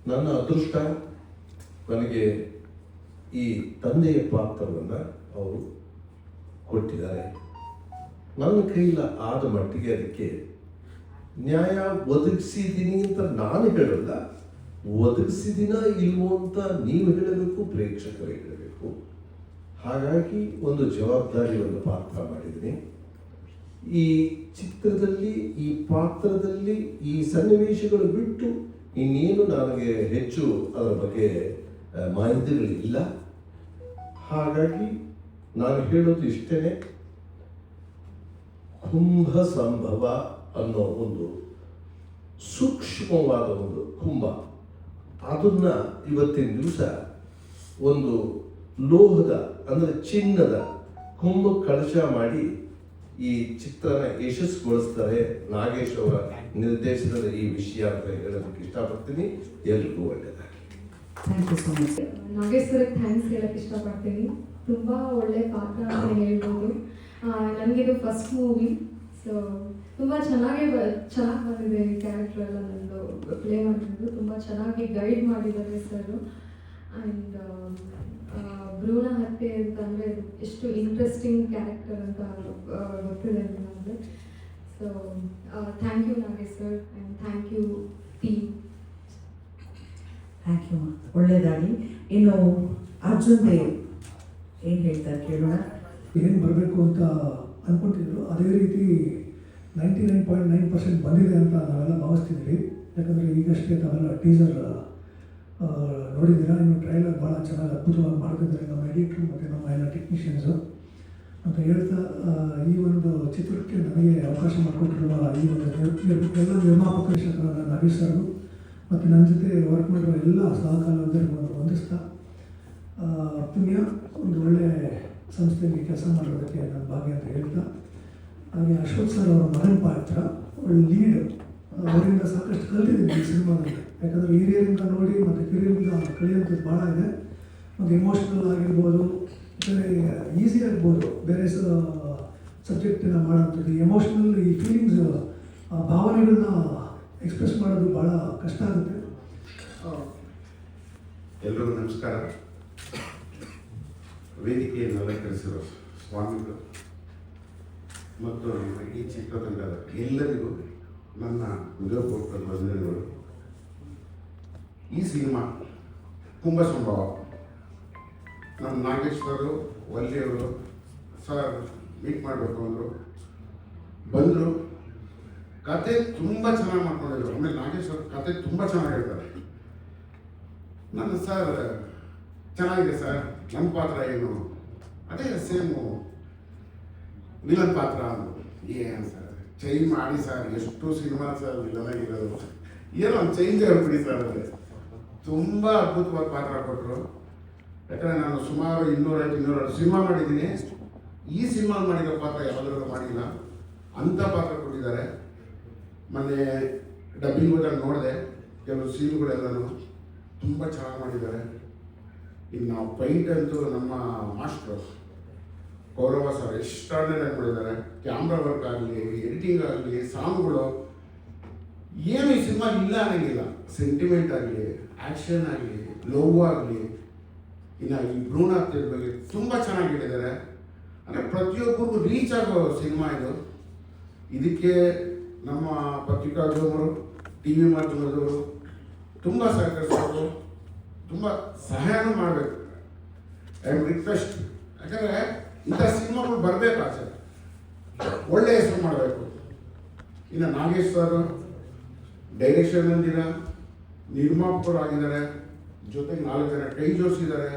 F: ನನ್ನ ಅದೃಷ್ಟ ನನಗೆ ಈ ತಂದೆಯ ಪಾತ್ರವನ್ನು ಅವರು ಕೊಟ್ಟಿದ್ದಾರೆ. ನನ್ನ ಕೈಲ ಆದ ಮಟ್ಟಿಗೆ ಅದಕ್ಕೆ ನ್ಯಾಯ ಒದಗಿಸಿದ್ದೀನಿ ಅಂತ ನಾನು ಹೇಳಲ್ಲ, ಒದಗಿಸಿದಿನ ಇಲ್ವೋ ಅಂತ ನೀವು ಹೇಳಬೇಕು, ಪ್ರೇಕ್ಷಕರು ಹೇಳಬೇಕು. ಹಾಗಾಗಿ ಒಂದು ಜವಾಬ್ದಾರಿ ಒಂದು ಪಾತ್ರ ಮಾಡಿದ್ದೀನಿ ಈ ಚಿತ್ರದಲ್ಲಿ, ಈ ಪಾತ್ರದಲ್ಲಿ, ಈ ಸನ್ನಿವೇಶಗಳು ಬಿಟ್ಟು ಇನ್ನೇನು ನನಗೆ ಹೆಚ್ಚು ಅದರ ಬಗ್ಗೆ ಮಾಹಿತಿಗಳಿಲ್ಲ. ಹಾಗಾಗಿ ನಾನು ಹೇಳೋದು ಇಷ್ಟೇ ಕುಂಭ ಸಂಭವ ಅನ್ನೋ ಒಂದು ಸೂಕ್ಷ್ಮವಾದ ಒಂದು ಕುಂಭ. ಅದನ್ನ ಇವತ್ತಿನ ದಿವಸ ಒಂದು ಲೋಹದ ಅಂದರೆ ಚಿನ್ನದ ಕುಂಭ ಕಳಶ ಮಾಡಿ ಈ ಚಿತ್ರನ ಯಶಸ್ಸುಗೊಳಿಸ್ತಾರೆ ನಾಗೇಶ್ ಅವರ ನಿರ್ದೇಶನದ ಈ ವಿಷಯ ಅಂತ ಹೇಳೋದಕ್ಕೆ ಇಷ್ಟಪಡ್ತೀನಿ. ಎಲ್ರಿಗೂ ಒಳ್ಳೆಯದಾಗಿ
G: ನಾಗೇಶ್ ಸರ್ ಥ್ಯಾಂಕ್ಸ್ ಹೇಳಕ್ಕೆ ಇಷ್ಟಪಡ್ತೀನಿ. ತುಂಬ ಒಳ್ಳೆ ಪಾತ್ರ ಅಂತ ಹೇಳ್ಬೋದು. ನನಗಿದು ಫಸ್ಟ್ ಮೂವಿ ಸೊ ತುಂಬ ಚೆನ್ನಾಗಿ ಚೆನ್ನಾಗಿ ಬಂದಿದೆ ಈ ಕ್ಯಾರೆಕ್ಟರ್ ಎಲ್ಲ ಪ್ಲೇ ಮಾಡಿದ್ದು ತುಂಬ ಚೆನ್ನಾಗಿ ಗೈಡ್ ಮಾಡಿದ್ದಾರೆ ಸರ್. ಆ್ಯಂಡ್ ಭ್ರೂಣ ಹತ್ಯೆ ಅಂತಂದರೆ ಎಷ್ಟು ಇಂಟ್ರೆಸ್ಟಿಂಗ್ ಕ್ಯಾರೆಕ್ಟರ್ ಅಂತ ಗೊತ್ತಿದೆ ನನಗೆ so thank you Nagesh sir and thank you T
C: thank you ಒಳ್ಳೆಯದಾಗಿ ಇನ್ನು ಅರ್ಜುನ್ ದೇವ್ ಏನು ಹೇಳ್ತಾರೆ ಕೇಳೋಣ?
H: ಏನು ಬರಬೇಕು ಅಂತ ಅಂದ್ಕೊತಿದ್ರು ಅದೇ ರೀತಿ ninety nine point nine percent ಬಂದಿದೆ ಅಂತ ನಾವೆಲ್ಲ ಭಾವಿಸ್ತಿದ್ವಿ ಯಾಕಂದರೆ ಈಗಷ್ಟೇ ತಾವೆಲ್ಲ ಟೀಸರ್ ನೋಡಿದ್ದೀರಾ? ಇನ್ನು ಟ್ರೈಲರ್ ಭಾಳ ಚೆನ್ನಾಗಿ ಅದ್ಭುತವಾಗಿ ಮಾಡ್ತಿದ್ದಾರೆ ನಮ್ಮ ಎಡಿಟ್ರು ಮತ್ತು ನಮ್ಮ ಎಲ್ಲ ಟೆಕ್ನಿಷಿಯನ್ಸು ಅಂತ ಹೇಳ್ತಾ ಈ ಒಂದು ಚಿತ್ರಕ್ಕೆ ನನಗೆ ಅವಕಾಶ ಮಾಡಿಕೊಟ್ಟಿರುವ ಈ ಒಂದು ಎಲ್ಲ ನಿರ್ಮಾಪಕ ನಿರ್ಮಾಪಕರಾದ ನಾಗೇಶ್ ಸರ್ಗೂ ಮತ್ತು ನನ್ನ ಜೊತೆ ವರ್ಕ್ ಮಾಡಿರೋ ಎಲ್ಲ ಸಹಕಾರದವರಿಗೂ ವಂದಿಸ್ತಾ ಪುಣ್ಯ ಒಂದು ಒಳ್ಳೆ ಸಂಸ್ಥೆಯಲ್ಲಿ ಕೆಲಸ ಮಾಡೋದಕ್ಕೆ ನನ್ನ ಭಾಗ್ಯ ಅಂತ ಹೇಳ್ತಾ, ಹಾಗೆ ಅಶೋಕ್ ಸರ್ ಅವರ ಮಗನ ಪಾತ್ರ, ಒಳ್ಳೆ ಲೀಡ್ ಅವರಿಂದ ಸಾಕಷ್ಟು ಕಲಿತಿದ್ದೀನಿ ಸಿನಿಮಾದಲ್ಲಿ. ಯಾಕಂದರೆ ಹಿರಿಯರಿಂದ ನೋಡಿ ಮತ್ತು ಕಿರಿಯರಿಂದ ಕಲಿಯುವಂಥದ್ದು ಭಾಳ ಇದೆ. ಒಂದು ಎಮೋಷ್ನಲ್ ಆಗಿರ್ಬೋದು, ಬೇರೆ ಈಸಿ ಆಗ್ಬೋದು, ಬೇರೆ ಸಬ್ಜೆಕ್ಟಿನ ಮಾಡೋಂಥದ್ದು ಎಮೋಷ್ನಲ್ ಈ ಫೀಲಿಂಗ್ಸ್ ಆ ಭಾವನೆಗಳನ್ನ ಎಕ್ಸ್ಪ್ರೆಸ್ ಮಾಡೋದು ಭಾಳ ಕಷ್ಟ ಆಗುತ್ತೆ.
I: ಎಲ್ರಿಗೂ ನಮಸ್ಕಾರ. ವೇದಿಕೆಯನ್ನು ಅಲಂಕರಿಸಿರೋ ಸ್ವಾಮಿಗಳು ಮತ್ತು ಈ ಚಿತ್ರತಂಡದ ಎಲ್ಲರಿಗೂ ನನ್ನ ಹೃದಯಪೂರ್ವಕ ವಂದನೆಗಳು. ಈ ಸಿನಿಮಾ ತುಂಬ ಸಂಭವ. ನಮ್ಮ ನಾಗೇಶ್ವರು, ವಲ್ಲಿಯವರು ಸರ್ ಮೀಟ್ ಮಾಡಬೇಕು ಅಂದರು. ಬಂದರು. ಕತೆ ತುಂಬ ಚೆನ್ನಾಗಿ ಮಾಡ್ಕೊಂಡಿದ್ರು. ಆಮೇಲೆ ನಾಗೇಶ್ವರ ಕತೆ ತುಂಬ ಚೆನ್ನಾಗಿ ಹೇಳ್ತಾರೆ ನನ್ನ ಸರ್ ಚೆನ್ನಾಗಿದೆ ಸರ್. ನಮ್ಮ ಪಾತ್ರ ಏನು? ಅದೇ ಸೇಮು ವಿಲನ್ ಪಾತ್ರ ಅಂದರು. ಏನು ಸರ್? ಚೇಂಜ್ ಮಾಡಿ ಸರ್. ಎಷ್ಟು ಸಿನಿಮಾ ಸರ್? ವಿಲನ್ ಆಗಿರೋದು. ಏನೋ ಒಂದು ಚೇಂಜ್ ಹೇಳ್ಬಿಡಿ ಸರ್. ಅದೇ ತುಂಬ ಅದ್ಭುತವಾದ ಪಾತ್ರ ಕೊಟ್ಟರು ಯಾಕಂದರೆ ನಾನು ಸುಮಾರು ಇನ್ನೂರೈದು ಇನ್ನೂರ ಸಿನಿಮಾ ಮಾಡಿದ್ದೀನಿ. ಈ ಸಿನಿಮಾ ಮಾಡಿರೋ ಪಾತ್ರ ಯಾವುದ್ರಲ್ಲೂ ಮಾಡಿಲ್ಲ. ಅಂಥ ಪಾತ್ರ ಕೊಟ್ಟಿದ್ದಾರೆ. ಮೊನ್ನೆ ಡಬ್ಬಿಂಗ್ ಹೋದಾಗ ನೋಡಿದೆ. ಕೆಲವು ಸೀನ್ಗಳೆಲ್ಲನೂ ತುಂಬ ಚೆನ್ನಾಗಿ ಮಾಡಿದ್ದಾರೆ. ಇನ್ನು ನಾವು ಪೈಂಟ್ ಅಂತೂ ನಮ್ಮ ಮಾಸ್ಟ್ರು ಗೌರವ ಸರ್ ಎಷ್ಟಾರ್ಡಿನರಿ ಮಾಡಿದ್ದಾರೆ. ಕ್ಯಾಮ್ರಾ ವರ್ಕ್ ಆಗಲಿ, ಎಡಿಟಿಂಗ್ ಆಗಲಿ, ಸಾಂಗ್ಗಳು, ಏನು ಈ ಸಿನಿಮಾ ಇಲ್ಲ ಅನ್ನಂಗಿಲ್ಲ. ಸೆಂಟಿಮೆಂಟ್ ಆಗಲಿ ಆ್ಯಕ್ಷನ್ ಆಗಲಿ ಲವ್ ಆಗಲಿ, ಇನ್ನು ಈ ಭ್ರೂಣ ಹತ್ಯೆಯ ಬಗ್ಗೆ ತುಂಬ ಚೆನ್ನಾಗಿ ಹೇಳಿದ್ದಾರೆ. ಅಂದರೆ ಪ್ರತಿಯೊಬ್ಬರಿಗೂ ರೀಚ್ ಆಗೋ ಸಿನಿಮಾ ಇದು. ಇದಕ್ಕೆ ನಮ್ಮ ಪತ್ರಿಕಾದವರು ಟಿ ವಿ ಮಾಧ್ಯಮದವರು ತುಂಬ ಸಹಕರಿಸಬೇಕು. ತುಂಬ ಸಹಾಯನೂ ಮಾಡಬೇಕು. ಐ ಆಮ್ ರಿಕ್ವೆಸ್ಟ್ ಯಾಕಂದರೆ ಇಂಥ ಸಿನಿಮಾಗಳು ಬರಬೇಕು ಆಚೆ. ಒಳ್ಳೆ ಹೆಸರು ಮಾಡಬೇಕು. ಇನ್ನು ನಾಗೇಶ್ ಸರ್ ಡೈರೆಕ್ಷನ್ ಅಂದಿರ? ನಿರ್ಮಾಪಕರು ಆಗಿದ್ದಾರೆ ಜೊತೆಗೆ ನಾಲ್ಕು ಜನ ಕೈ ಜೋಡಿಸಿದ್ದಾರೆ.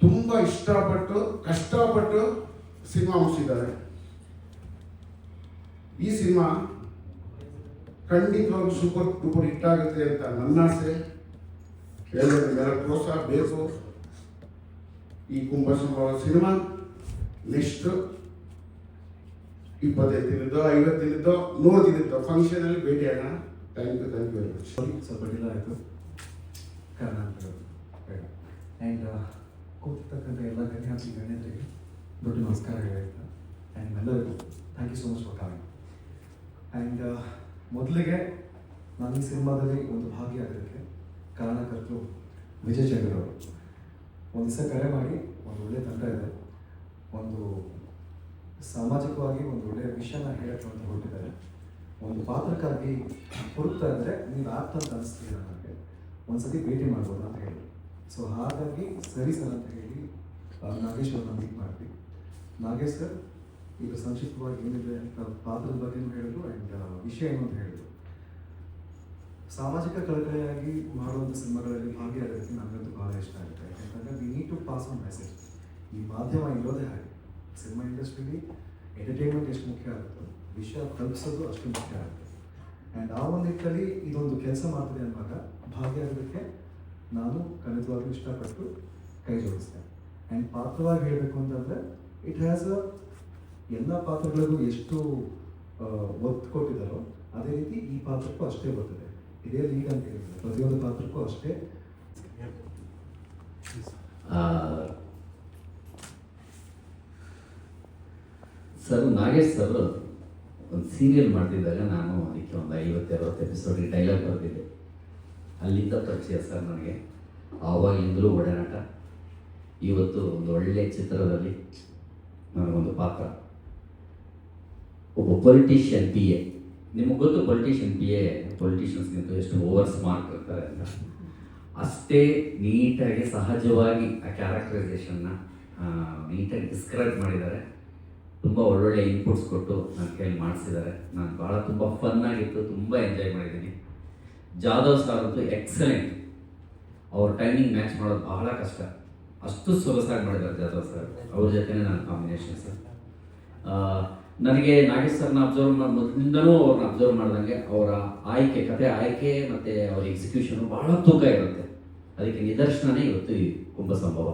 I: ತುಂಬ ಇಷ್ಟಪಟ್ಟು, ಕಷ್ಟಪಟ್ಟು ಸಿನಿಮಾ ಮುಗಿಸಿದ್ದಾರೆ. ಈ ಸಿನಿಮಾ ಖಂಡಿತವಾಗಿ ಸೂಪರ್ ಡೂಪರ್ ಹಿಟ್ ಆಗುತ್ತೆ ಅಂತ ನನ್ನ ಆಸೆ. ಎಲ್ಲರ ಮೇಲೆ ಪ್ರೋತ್ಸಾಹ ಬೇಕು. ಈ ಕುಂಭ ಸಂಭವ ಸಿನಿಮಾ ನೆಕ್ಸ್ಟ್ ಇಪ್ಪತ್ತೈದು ದಿನದ್ದೋ, ಐವತ್ತು ದಿನದ್ದೋ, ನೂರು ದಿನದ್ದೋ ಫಂಕ್ಷನಲ್ಲಿ ಭೇಟಿಯಾಗೋಣ. Thank you thank you very much
J: ಸ್ವಲ್ಪ ಡಿಲೇ ಆಯಿತು ಕಾರಣಾಂತರಗಳು ಆ್ಯಂಡ್ ಕೂತಿರ್ತಕ್ಕಂಥ ಎಲ್ಲ ಗಣ್ಯಾತಿ ಗಣ್ಯರಿಗೆ ದೊಡ್ಡ ನಮಸ್ಕಾರ ಹೇಳ್ತಾ ಆ್ಯಂಡ್ ಎಲ್ಲರಿಗೂ thank you so much for coming and ಮೊದಲಿಗೆ ನಾನು ಈ ಸಿನಿಮಾದಲ್ಲಿ ಒಂದು ಭಾಗಿಯಾಗೋದಕ್ಕೆ ಕಾರಣಕರ್ತರು ವಿಜಯ್ ಚಂದ್ರ ಅವರು ಒಂದು ದಿವಸ ಕರೆ ಮಾಡಿ ಒಂದು ಒಳ್ಳೆಯ ತಂಡ ಇದೆ ಒಂದು ಸಾಮಾಜಿಕವಾಗಿ ಒಂದು ಒಳ್ಳೆಯ ವಿಷಯನ ಹೇಳಕ್ಕೆ ಅಂತ ಹೊರಟಿದ್ದಾರೆ ಒಂದು ಪಾತ್ರಕ್ಕಾಗಿ ಹುಡುಕ್ತಾ ಇದ್ರೆ ನೀವು ಆಪ್ತ ಅಂತ ಅನಿಸ್ತೀರ ನನಗೆ ಒಂದ್ಸತಿ ಭೇಟಿ ಮಾಡ್ಬೋದು ಅಂತ ಹೇಳಿ. ಸೊ ಹಾಗಾಗಿ ಸರಿ ಸರ್ ಅಂತ ಹೇಳಿ ನಾಗೇಶ್ ಅವ್ರನ್ನ ಮೀಟ್ ಮಾಡ್ತೀವಿ ನಾಗೇಶ್ ಸರ್, ಈಗ ಸಂಕ್ಷಿಪ್ತವಾಗಿ ಏನಿದೆ ಅಂತ ಪಾತ್ರದ ಬಗ್ಗೆ ಹೇಳಿದ್ರು ಆ್ಯಂಡ್ ವಿಷಯ ಏನು ಅಂತ ಹೇಳಿದ್ರು. ಸಾಮಾಜಿಕ ಕಳಕಳಿಯಾಗಿ ಮಾಡುವಂಥ ಸಿನಿಮಾಗಳಲ್ಲಿ ಭಾಗಿಯಾಗೋದಕ್ಕೆ ನನಗಂತೂ ಭಾಳ ಇಷ್ಟ ಆಗುತ್ತೆ. ಯಾಕಂತಂದರೆ we need to pass on message ಈ ಮಾಧ್ಯಮ ಇರೋದೇ ಹಾಗೆ. ಸಿನಿಮಾ ಇಂಡಸ್ಟ್ರಿಲಿ ಎಂಟರ್ಟೈನ್ಮೆಂಟ್ ಎಷ್ಟು ಮುಖ್ಯ ಆಗುತ್ತೋ ವಿಷಯ ತಲುಪಿಸೋದು ಅಷ್ಟು ಮುಖ್ಯ ಆಗುತ್ತೆ. ಆ್ಯಂಡ್ ಆ ಒಂದು ನಿಟ್ಟಲ್ಲಿ ಇದೊಂದು ಕೆಲಸ ಮಾಡ್ತಿದೆ ಅನ್ನುವಾಗ ಭಾಗಿಯಾಗೋದಕ್ಕೆ ನಾನು ಖಂಡಿತವಾಗ್ಲೂ ಇಷ್ಟಪಟ್ಟು ಕೈ ಜೋಡಿಸ್ತೇನೆ. ಆ್ಯಂಡ್ ಪಾತ್ರವಾಗಿ ಹೇಳಬೇಕು ಅಂತಂದರೆ ಇಟ್ ಹ್ಯಾಸ್ ಅ ಎಲ್ಲ ಪಾತ್ರಗಳಿಗೂ ಎಷ್ಟು ಒತ್ತು ಕೊಟ್ಟಿದ್ದಾರೋ ಅದೇ ರೀತಿ ಈ ಪಾತ್ರಕ್ಕೂ ಅಷ್ಟೇ ಬರ್ತದೆ. ಇದೇ ಲೀಡ್ ಅಂತ ಹೇಳಿದ್ರೆ ಪ್ರತಿಯೊಂದು ಪಾತ್ರಕ್ಕೂ ಅಷ್ಟೇ.
K: ಸರ್ ನಾಗೇಶ್ ಸರ್ ಒಂದು ಸೀರಿಯಲ್ ಮಾಡ್ತಿದ್ದಾಗ ನಾನು ಅದಕ್ಕೆ ಒಂದು ಐವತ್ತು, ಅರವತ್ತು ಎಪಿಸೋಡಿಗೆ ಡೈಲಾಗ್ ಬರೆದಿದ್ದೆ. ಅಲ್ಲಿಂದ ಪರಿಚಯ ಸರ್ ನನಗೆ. ಆವಾಗಿಂದಲೂ ಒಡನಾಟ. ಇವತ್ತು ಒಂದು ಒಳ್ಳೆಯ ಚಿತ್ರದಲ್ಲಿ ನನಗೊಂದು ಪಾತ್ರ. ಒಬ್ಬ ಪೊಲಿಟಿಷಿಯನ್ ಪಿ ಎ ನಿಮಗೆ ಗೊತ್ತು ಪೊಲಿಟಿಷಿಯನ್ ಪಿ ಎ ಪೊಲಿಟಿಷಿಯನ್ಸ್ಗಿಂತ ಎಷ್ಟು ಓವರ್ ಸ್ಮಾರ್ಟ್ ಇರ್ತಾರೆ ಅಂತ. ಅಷ್ಟೇ ನೀಟಾಗಿ ಸಹಜವಾಗಿ ಆ ಕ್ಯಾರೆಕ್ಟರೈಸೇಷನ್ನ ನೀಟಾಗಿ ಡಿಸ್ಕ್ರೈಬ್ ಮಾಡಿದ್ದಾರೆ. ತುಂಬ ಒಳ್ಳೊಳ್ಳೆ ಇನ್ಪುಟ್ಸ್ ಕೊಟ್ಟು ನನ್ನ ಕೈಯಲ್ಲಿ ಮಾಡಿಸಿದ್ದಾರೆ. ನಾನು ಭಾಳ ತುಂಬ ಫನ್ನಾಗಿತ್ತು ತುಂಬ ಎಂಜಾಯ್ ಮಾಡಿದ್ದೀನಿ. ಜಾಧವ್ ಸರ್ ಅಂತೂ ಎಕ್ಸಲೆಂಟ್ ಅವ್ರ ಟೈಮಿಂಗ್ ಮ್ಯಾಚ್ ಮಾಡೋದು ಬಹಳ ಕಷ್ಟ. ಅಷ್ಟು ಸೊಗಸಾಗಿ ಮಾಡಿದ್ದಾರೆ ಜಾಧವ್ ಸರ್ ಅವ್ರ ಜೊತೆನೇ ನನ್ನ ಕಾಂಬಿನೇಷನ್ ಸರ್ ನನಗೆ ನಾಗೇಶ್ ಸರ್ನ ಅಬ್ಸರ್ವ್ ಮಾಡಿ, ಮೊದಲಿಂದನೂ ಅವ್ರನ್ನ ಅಬ್ಸರ್ವ್ ಮಾಡಿದಂಗೆ ಅವರ ಆಯ್ಕೆ, ಕತೆ ಆಯ್ಕೆ ಮತ್ತು ಅವ್ರ ಎಕ್ಸಿಕ್ಯೂಷನ್ ಬಹಳ ತೂಕ ಇರುತ್ತೆ. ಅದಕ್ಕೆ ನಿದರ್ಶನನೇ ಇವತ್ತು ಈ ಕುಂಭ ಸಂಭವ.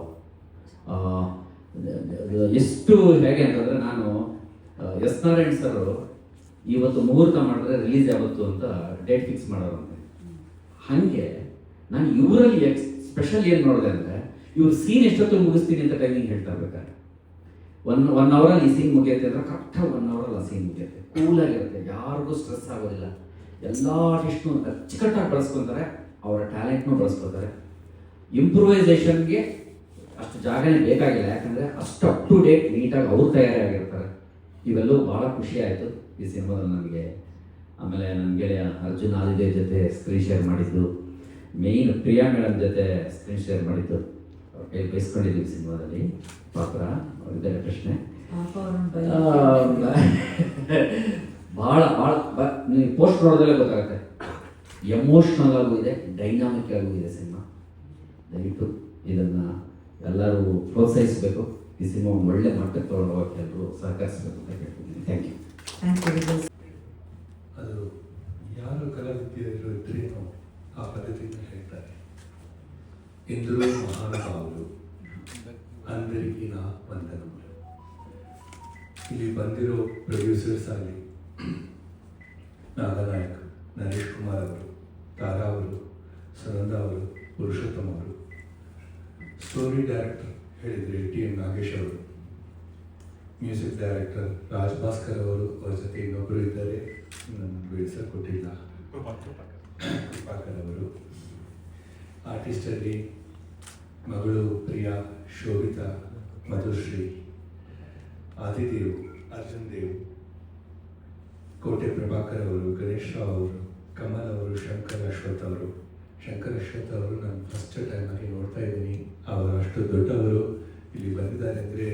K: ಎಷ್ಟು ಹೇಗೆ ಅಂತಂದರೆ ನಾನು ಎಸ್ ನಾರಾಯಣ್ ಸರ್ ಇವತ್ತು ಮುಹೂರ್ತ ಮಾಡಿದ್ರೆ ರಿಲೀಸ್ ಯಾವತ್ತು ಅಂತ ಡೇಟ್ ಫಿಕ್ಸ್ ಮಾಡೋರಂತೆ ಹಾಗೆ ನಾನು ಇವರಲ್ಲಿ ಎಕ್ಸ್ ಸ್ಪೆಷಲ್ ಏನು ನೋಡಿದೆ ಅಂದರೆ, ಇವ್ರು ಸೀನ್ ಎಷ್ಟೊತ್ತು ಮುಗಿಸ್ತೀನಿ ಅಂತ ಟೈಮಿಂಗ್ ಹೇಳ್ತಾ ಇರ್ಬೇಕಾದ್ರೆ ಒನ್ ಒನ್ ಅವರಲ್ಲಿ ಈ ಸೀನ್ ಮುಗಿಯುತ್ತೆ ಅಂದ್ರೆ ಕರೆಕ್ಟಾಗಿ ಒನ್ ಅವರಲ್ಲಿ ಆ ಸೀನ್ ಮುಗಿಯುತ್ತೆ. ಕೂಲಾಗಿರುತ್ತೆ ಯಾರಿಗೂ ಸ್ಟ್ರೆಸ್ ಆಗೋದಿಲ್ಲ. ಎಲ್ಲ ಆರ್ಟಿಸ್ಟ್ನು ಅಚ್ಚುಕಟ್ಟಾಗಿ ಬಳಸ್ಕೊತಾರೆ, ಅವರ ಟ್ಯಾಲೆಂಟ್ನು ಬಳಸ್ಕೊತಾರೆ ಇಂಪ್ರೂವೈಸೇಷನ್ಗೆ ಅಷ್ಟು ಜಾಗನೇ ಬೇಕಾಗಿಲ್ಲ. ಯಾಕಂದರೆ ಅಷ್ಟು ಅಪ್ ಟು ಡೇಟ್ ನೀಟಾಗಿ ಅವ್ರು ತಯಾರಾಗಿರ್ತಾರೆ. ಇವೆಲ್ಲೂ ಇವೆಲ್ಲವೂ ಭಾಳ ಖುಷಿ ಆಯಿತು ಈ ಸಿನಿಮಾದಲ್ಲಿ ನನಗೆ. ಆಮೇಲೆ ನನ್ನ ಗೆಳೆಯ ಅರ್ಜುನ್ ಆದಿದೇವ್ ಜೊತೆ ಸ್ಕ್ರೀನ್ ಶೇರ್ ಮಾಡಿದ್ದು. ಮೇಯ್ನ್ ಪ್ರಿಯಾ ಮೇಡಮ್ ಜೊತೆ ಸ್ಕ್ರೀನ್ ಶೇರ್ ಮಾಡಿದ್ದು. ಅವ್ರ ಕೈ ಬಯಸ್ಕೊಂಡಿದ್ದೀವಿ ಸಿನಿಮಾದಲ್ಲಿ. ಪಾತ್ರ ಅವರಿದ್ದಾರೆ ಪ್ರಶ್ನೆ. ಭಾಳ ಭಾಳ ನೀವು ಪೋಸ್ಟ್ ನೋಡೋದಲ್ಲೇ ಗೊತ್ತಾಗುತ್ತೆ. ಎಮೋಷ್ನಲ್ ಆಗೂ ಇದೆ ಡೈನಾಮಿಕ್ ಆಗೂ ಇದೆ ಸಿನಿಮಾ. ದಯವಿಟ್ಟು ಇದನ್ನು ಎಲ್ಲರೂ ಪ್ರೋತ್ಸಾಹಿಸಬೇಕು. ಈ ಸಿನಿಮಾ ಒಳ್ಳೆ ಮಟ್ಟಕ್ಕೆ ತಗೊಂಡೋಗೋಕ್ಕೆ ಎಲ್ಲರೂ ಸಹಕರಿಸಬೇಕು ಅಂತ ಕೇಳ್ಕೊತೀನಿ. ಥ್ಯಾಂಕ್ ಯು
L: ಅದು ಯಾರು ಕಲಾವಿದ್ಯರು ಇದ್ರೇನೋ ಆ ಪದ್ಧತಿಯನ್ನು ಹೇಳ್ತಾರೆ. ಇಂದ್ರೂ ಮಹಾನುಭಾವರು ಅಂದರೆ ಈಗಿನ ವಂದನಗಳು. ಇಲ್ಲಿ ಬಂದಿರೋ ಪ್ರೊಡ್ಯೂಸರ್ಸ್ ಆಗಲಿ ನಾಗನಾಯಕ್ ನರೇಶ್ ಕುಮಾರ್ ಅವರು ತಾರಾ ಅವರು ಸುನಂದ ಅವರು ಪುರುಷೋತ್ತಮ ಅವರು ಸ್ಟೋರಿ ಡೈರೆಕ್ಟರ್ ಹೇಳಿದರೆ ಟಿ ಎಂ ನಾಗೇಶ್ ಅವರು. ಮ್ಯೂಸಿಕ್ ಡೈರೆಕ್ಟರ್ ರಾಜ್ ಭಾಸ್ಕರ್ ಅವರು, ಅವರ ಜೊತೆ ಇನ್ನೊಬ್ಬರು ಇದ್ದಾರೆ. ಕೊಟ್ಟಿಲ್ಲ. ಕೃಪಾಕರ್ ಅವರು. ಆರ್ಟಿಸ್ಟಲ್ಲಿ ಮಗಳು ಪ್ರಿಯಾ, ಶೋಭಿತಾ, ಮಧುಶ್ರೀ, ಆದಿದೇವ್, ಅರ್ಜುನ್ ದೇವ್, ಕೋಟೆ ಪ್ರಭಾಕರ್ ಅವರು, ಗಣೇಶ್ ರಾವ್ ಅವರು, ಕಮಲ್ ಅವರು, ಶಂಕರ್ ಅಶ್ವಥ್ ಅವರು. ಶಂಕರ್ ಅಶ್ವಥ್ ಅವರು ನಾನು ಫಸ್ಟ್ ಟೈಮ್ ಆಗಿ ನೋಡ್ತಾ ಇದ್ದೀನಿ. ಅವರು ಅಷ್ಟು ದೊಡ್ಡವರು ಇಲ್ಲಿ ಬಂದಿದ್ದಾರೆ ಅಂದರೆ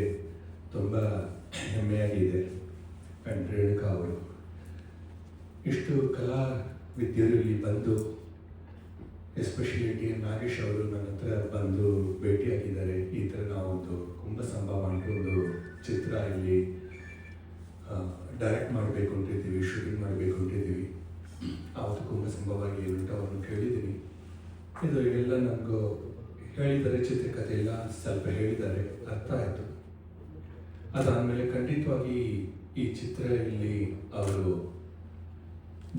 L: ತುಂಬ ಹೆಮ್ಮೆಯಾಗಿದೆ. ಆ್ಯಂಡ್ ರೇಣುಕಾ ಅವರು. ಇಷ್ಟು ಕಲಾವಿದ್ಯರು ಇಲ್ಲಿ ಬಂದು ಎಸ್ಪೆಷಲಿ ಟಿ ಎನ್ ನಾಗೇಶ್ ಅವರು ನನ್ನ ಹತ್ರ ಬಂದು ಭೇಟಿಯಾಗಿದ್ದಾರೆ. ಈ ಥರ ನಾವೊಂದು ಕುಂಭ ಸಂಭವ ಒಂದು ಚಿತ್ರ ಇಲ್ಲಿ ಡೈರೆಕ್ಟ್ ಮಾಡಬೇಕು ಅಂತಿದ್ದೀವಿ ಶೂಟಿಂಗ್ ಮಾಡಬೇಕು ಅಂತಿದ್ದೀವಿ. ಆವತ್ತು ಕುಂಭ ಸಂಭವ ಅಂತ ಅವ್ರನ್ನ ಕೇಳಿದ್ದೀನಿ. ಇದು ಎಲ್ಲ ನನಗೂ ಹೇಳಿದ್ದಾರೆ ಚಿತ್ರಕಥೆ ಎಲ್ಲ ಸ್ವಲ್ಪ ಹೇಳಿದ್ದಾರೆ, ಅರ್ಥ ಆಯಿತು. ಅದಾದಮೇಲೆ ಖಂಡಿತವಾಗಿ ಈ ಚಿತ್ರ ಇಲ್ಲಿ ಅವರು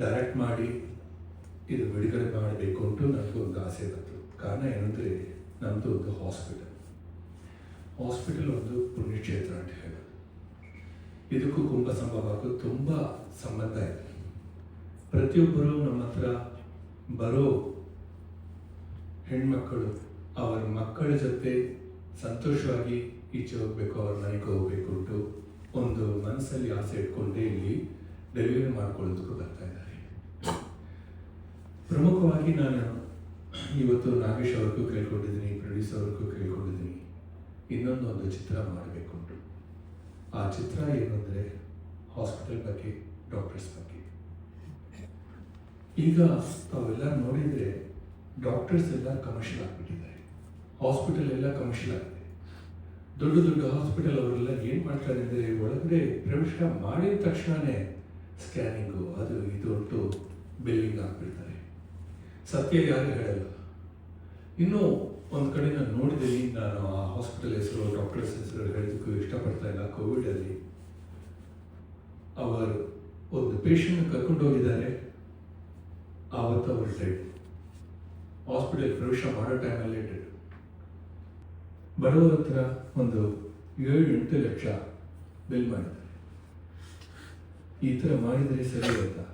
L: ಡೈರೆಕ್ಟ್ ಮಾಡಿ ಇದು ಬಿಡುಗಡೆ ಮಾಡಬೇಕು ಅಂತೂ ನನಗೂ ಒಂದು ಆಸೆ ಬಂತು. ಕಾರಣ ಏನಂದರೆ ನಮ್ಮದು ಒಂದು ಹಾಸ್ಪಿಟಲ್ ಹಾಸ್ಪಿಟಲ್ ಒಂದು ಪುಣ್ಯಕ್ಷೇತ್ರ ಅಂತ ಹೇಳೋದು ಇದಕ್ಕೂ ಕುಂಭ ಸಂಭವಕ್ಕೂ ತುಂಬ ಸಂಬಂಧ ಇದೆ. ಪ್ರತಿಯೊಬ್ಬರು ನಮ್ಮ ಹತ್ರ ಬರೋ ಹೆಣ್ಮಕ್ಕಳು ಅವರ ಮಕ್ಕಳ ಜೊತೆ ಸಂತೋಷವಾಗಿ ಈಚೆ ಹೋಗ್ಬೇಕು, ಅವ್ರ ಮನೆಗೆ ಹೋಗ್ಬೇಕು ಅಂಟು ಒಂದು ಮನಸ್ಸಲ್ಲಿ ಆಸೆ ಇಟ್ಕೊಂಡೇ ಇಲ್ಲಿ ಡೆಲಿವರಿ ಮಾಡ್ಕೊಳ್ಳೋದಕ್ಕೂ ಬರ್ತಾ ಇದ್ದಾರೆ. ಪ್ರಮುಖವಾಗಿ ನಾನು ಇವತ್ತು ನಾಗೇಶ್ ಅವ್ರಿಗೂ ಕೇಳ್ಕೊಂಡಿದ್ದೀನಿ ಪ್ರೊಡ್ಯೂಸರ್ ಅವ್ರಿಗೂ ಕೇಳ್ಕೊಂಡಿದ್ದೀನಿ. ಇನ್ನೊಂದು ಒಂದು ಚಿತ್ರ ಮಾಡಬೇಕು ಉಂಟು ಆ ಚಿತ್ರ ಏನಂದರೆ ಹಾಸ್ಪಿಟಲ್ ಬಗ್ಗೆ ಡಾಕ್ಟರ್ಸ್ ಬಗ್ಗೆ. ಈಗ ತಾವೆಲ್ಲ ನೋಡಿದರೆ ಡಾಕ್ಟರ್ಸ್ ಎಲ್ಲ ಕಮರ್ಷಿಯಲ್ ಆಗಿಬಿಟ್ಟಿದ್ದಾರೆ. ಹಾಸ್ಪಿಟಲ್ ಎಲ್ಲ ಕಮರ್ಷಿಯಲ್ ಆಗಿದೆ. ದೊಡ್ಡ ದೊಡ್ಡ ಹಾಸ್ಪಿಟಲ್ ಅವರೆಲ್ಲ ಏನು ಮಾಡ್ತಾರೆ ಅಂದರೆ ಒಳಗಡೆ ಪ್ರವೇಶ ಮಾಡಿದ ತಕ್ಷಣವೇ ಸ್ಕ್ಯಾನಿಂಗು ಅದು ಇದು ಅಂಟು ಬಿಲ್ಲಿಂಗ್ ಹಾಕ್ಬಿಡ್ತಾರೆ ಸತ್ಯ ಯಾರು ಹೇಳಲ್ಲ. ಇನ್ನೂ ಒಂದು ಕಡೆ ನಾನು ನೋಡಿದ್ದೀನಿ, ನಾನು ಆ ಹಾಸ್ಪಿಟಲ್ ಹೆಸರು ಡಾಕ್ಟರ್ಸ್ ಹೆಸರು ಹೇಳೋದಕ್ಕೂ ಇಷ್ಟಪಡ್ತಾ ಇಲ್ಲ ಕೋವಿಡಲ್ಲಿ ಅವರು ಒಂದು ಪೇಷಂಟ್ ಕರ್ಕೊಂಡು ಹೋಗಿದ್ದಾರೆ. ಆವತ್ತು ಅವರು ಡೆಡ್ ಹಾಸ್ಪಿಟಲ್ ಪ್ರವೇಶ ಮಾಡೋ ಟೈಮಲ್ಲಿ ಡೆಡ್ ಬಡವರ ಹತ್ರ ಒಂದು ಏಳು ಎಂಟು ಲಕ್ಷ ಬಿಲ್ ಮಾಡಿದ್ದಾರೆ ಈ ಥರ ಮಾಡಿದರೆ ಸರಿ ಆಯ್ತಾ?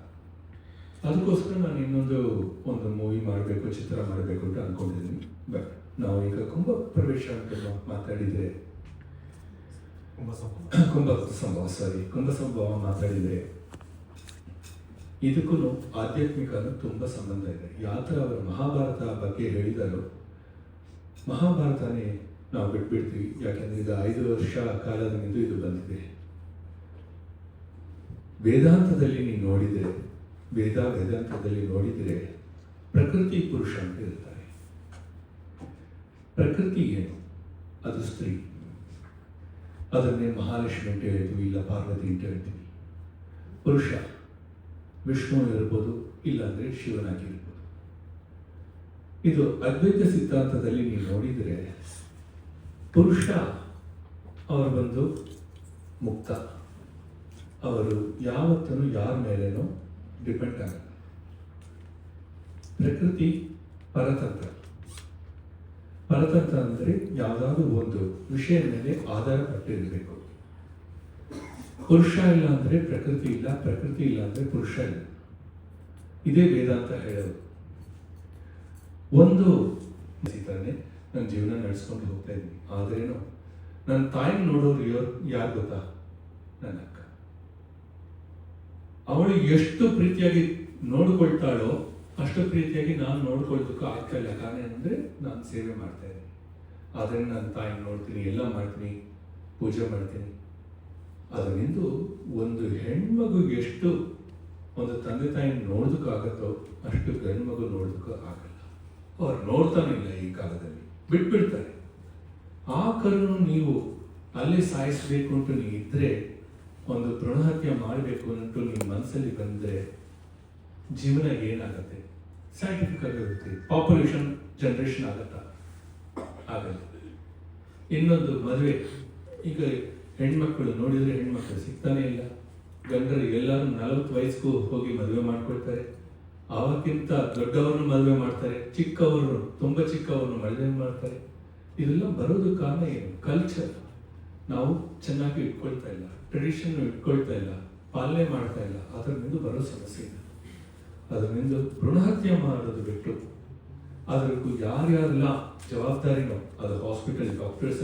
L: ಅದಕ್ಕೋಸ್ಕರ ನಾನು ಇನ್ನೊಂದು ಒಂದು ಮೂವಿ ಮಾಡಬೇಕು ಚಿತ್ರ ಮಾಡಬೇಕು ಅಂತ ಅಂದ್ಕೊಂಡಿದ್ದೀನಿ ಬಟ್ ನಾವು ಈಗ ಕುಂಭ ಪ್ರವೇಶ ಅಂತ ಮಾತಾಡಿದರೆ.
J: ಕುಂಭ ಸಂಭವ.
L: ಕುಂಭ ಸಂಭವ ಸಾರಿ ಕುಂಭ ಸಂಭವ ಮಾತಾಡಿದರೆ. ಇದಕ್ಕೂ ಆಧ್ಯಾತ್ಮಿಕನೂ ತುಂಬ ಸಂಬಂಧ ಇದೆ. ಯಾವ ಅವರು ಮಹಾಭಾರತ ಬಗ್ಗೆ ಹೇಳಿದಾರೋ, ಮಹಾಭಾರತನೇ ನಾವು ಬಿಟ್ಬಿಡ್ತೀವಿ. ಯಾಕೆಂದರೆ ಇದು ಐದು ವರ್ಷ ಕಾಲದಿಂದ ಇದು ಬಂದಿದೆ. ವೇದಾಂತದಲ್ಲಿ ನೀವು ನೋಡಿದರೆ, ವೇದ ವೇದಾಂತದಲ್ಲಿ ನೋಡಿದರೆ ಪ್ರಕೃತಿ ಪುರುಷ ಅಂತ ಇರ್ತಾರೆ. ಪ್ರಕೃತಿ ಏನು? ಅದು ಸ್ತ್ರೀ. ಅದನ್ನೇ ಮಹಾಲಕ್ಷ್ಮಿ ಅಂತ ಹೇಳ್ತೀವಿ, ಇಲ್ಲ ಪಾರ್ವತಿ ಅಂತ ಹೇಳ್ತೀವಿ. ಪುರುಷ. ವಿಷ್ಣು ಇರ್ಬೋದು, ಇಲ್ಲಾಂದ್ರೆ ಶಿವನಾಗಿರ್ಬೋದು ಇದು ಅದ್ವೈತ ಸಿದ್ಧಾಂತದಲ್ಲಿ ನೀವು ನೋಡಿದರೆ ಪುರುಷ ಅವರು ಬಂದು ಮುಕ್ತ. ಅವರು ಯಾವತ್ತೂ ಯಾರ ಮೇಲೇನೂ ಡಿಪೆಂಡ್ ಆಗಲ್ಲ. ಪ್ರಕೃತಿ ಪರತಂತ್ರ. ಪರತಂತ್ರ ಅಂದರೆ ಯಾವುದಾದ್ರೂ ಒಂದು ವಿಷಯ ಮೇಲೆ ಆಧಾರ ಪಟ್ಟಿರಬೇಕು ಪುರುಷ ಇಲ್ಲ ಅಂದರೆ ಪ್ರಕೃತಿ ಇಲ್ಲ ಪ್ರಕೃತಿ ಇಲ್ಲ ಅಂದರೆ ಪುರುಷ ಇಲ್ಲ. ಇದೇ ವೇದಾಂತ ಹೇಳೋದು. ಒಂದು ತಾನೆ ನನ್ನ ಜೀವನ ನಡೆಸ್ಕೊಂಡು ಹೋಗ್ತಾ ಇದ್ದೀನಿ. ಆದ್ರೇನು, ನನ್ನ ತಾಯಿ ನೋಡೋರು ಯಾರು ಯಾರು ಗೊತ್ತಾ? ನನ್ನ ಅಕ್ಕ. ಅವಳು ಎಷ್ಟು ಪ್ರೀತಿಯಾಗಿ ನೋಡಿಕೊಳ್ತಾಳೋ ಅಷ್ಟು ಪ್ರೀತಿಯಾಗಿ ನಾನು ನೋಡ್ಕೊಳ್ಳೋದಕ್ಕೂ ಆಗ್ತಾ ಇಲ್ಲ. ಕಾರಣ ಏನಂದ್ರೆ ನಾನು ಸೇವೆ ಮಾಡ್ತಾ ಇದ್ದೀನಿ. ಆದರೆ ನನ್ನ ತಾಯಿ ನೋಡ್ತೀನಿ, ಎಲ್ಲ ಮಾಡ್ತೀನಿ, ಪೂಜೆ ಮಾಡ್ತೀನಿ. ಅದರಿಂದ ಒಂದು ಹೆಣ್ಮಗು ಎಷ್ಟು ಒಂದು ತಂದೆ ತಾಯಿ ನೋಡೋದಕ್ಕಾಗತ್ತೋ ಅಷ್ಟು ಗಂಡು ಮಗು ನೋಡೋದಕ್ಕೂ ಆಗಲ್ಲ. ಅವ್ರು ನೋಡ್ತಾನೆ ಇಲ್ಲ ಈ ಕಾಲದಲ್ಲಿ? ಬಿಟ್ಬಿಡ್ತಾರೆ. ಆ ಕರುನು ನೀವು ಅಲ್ಲೇ ಸಾಯಿಸಬೇಕು ಅಂತ ನೀವು ಇದ್ದರೆ ಒಂದು ಭ್ರೂಣಹತ್ಯೆ ಮಾಡಬೇಕು ಅಂತೂ ನಿಮ್ಮ ಮನಸ್ಸಲ್ಲಿ ಬಂದರೆ ಜೀವನ ಏನಾಗುತ್ತೆ? ಸೈಂಟಿಫಿಕ್ ಆಗಿರುತ್ತೆ. ಪಾಪ್ಯುಲೇಷನ್ ಜನರೇಷನ್ ಆಗತ್ತಾ? ಆಗಲ್ಲ. ಇನ್ನೊಂದು ಮದುವೆ. ಈಗ ಹೆಣ್ಮಕ್ಳು ನೋಡಿದ್ರೆ ಹೆಣ್ಮಕ್ಳು ಸಿಗ್ತಾನೆ ಇಲ್ಲ. ಗಂಡರು ಎಲ್ಲರೂ ನಲವತ್ತು ವಯಸ್ಸಿಗೂ ಹೋಗಿ ಮದುವೆ ಮಾಡ್ಕೊಳ್ತಾರೆ. ಅವಕ್ಕಿಂತ ದೊಡ್ಡವರನ್ನು ಮದುವೆ ಮಾಡ್ತಾರೆ ಚಿಕ್ಕವರು ತುಂಬ ಚಿಕ್ಕವರನ್ನು ಮದುವೆ ಮಾಡ್ತಾರೆ. ಇದೆಲ್ಲ ಬರೋದು ಕಾರಣ ಏನು? ಕಲ್ಚರ್ ನಾವು ಚೆನ್ನಾಗಿ ಇಟ್ಕೊಳ್ತಾ ಇಲ್ಲ ಟ್ರೆಡಿಷನ್ ಇಟ್ಕೊಳ್ತಾ ಇಲ್ಲ, ಪಾಲನೆ ಮಾಡ್ತಾ ಇಲ್ಲ. ಅದರಿಂದ ಬರೋ ಸಮಸ್ಯೆ ಇಲ್ಲ. ಅದರಿಂದ ಭ್ರೂಣಹತ್ಯೆ ಮಾಡೋದು ಬಿಟ್ಟು, ಅದಕ್ಕೂ ಯಾರ್ಯಾರೆಲ್ಲ ಜವಾಬ್ದಾರಿನೋ, ಅದು ಹಾಸ್ಪಿಟಲ್ ಡಾಕ್ಟರ್ಸ್